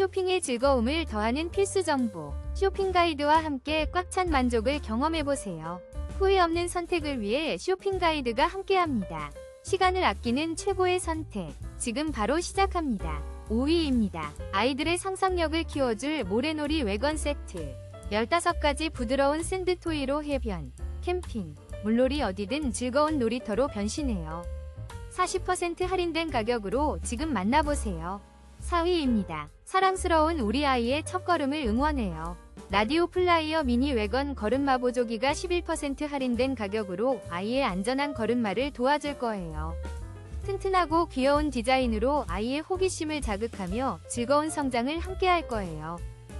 쇼핑의 즐거움을 더하는 필수 정보. 쇼핑 가이드와 함께 꽉 찬 만족을 경험해보세요. 후회 없는 선택을 위해 쇼핑 가이드가 함께합니다. 시간을 아끼는 최고의 선택. 지금 바로 시작합니다. 5위입니다. 아이들의 상상력을 키워줄 모래놀이 외건 세트. 15가지 부드러운 샌드토이로 해변, 캠핑, 물놀이 어디든 즐거운 놀이터로 변신해요. 40% 할인된 가격으로 지금 만나보세요. 4위입니다. 사랑스러운 우리 아이의 첫걸음을 응원해요. 라디오 플라이어 미니 외건 걸음마 보조기가 11% 할인된 가격으로 아이의 안전한 걸음마를 도와줄 거예요. 튼튼하고 귀여운 디자인으로 아이의 호기심을 자극하며 즐거운 성장을 함께할 거예요.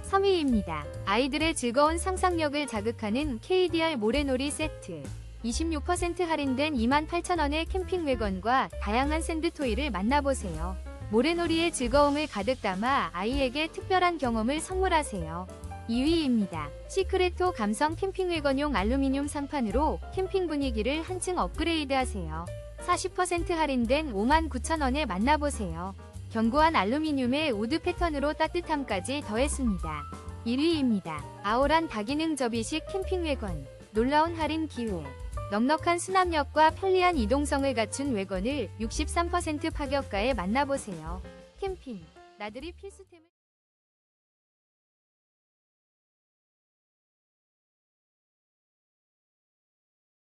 3위입니다. 아이들의 즐거운 상상력을 자극하는 KDR 모래놀이 세트. 26% 할인된 28,000원의 캠핑 외건과 다양한 샌드토이를 만나보세요. 모래놀이의 즐거움을 가득 담아 아이에게 특별한 경험을 선물하세요. 2위입니다. 시크레토 감성 캠핑 외건용 알루미늄 상판으로 캠핑 분위기를 한층 업그레이드 하세요. 40% 할인된 59,000원에 만나보세요. 견고한 알루미늄의 우드 패턴으로 따뜻함까지 더했습니다. 1위입니다. 아오란 다기능 접이식 캠핑 외건. 놀라운 할인 기회. 넉넉한 수납력과 편리한 이동성을 갖춘 외건을 63% 파격가에 만나보세요. 캠핑. 나들이 필수템을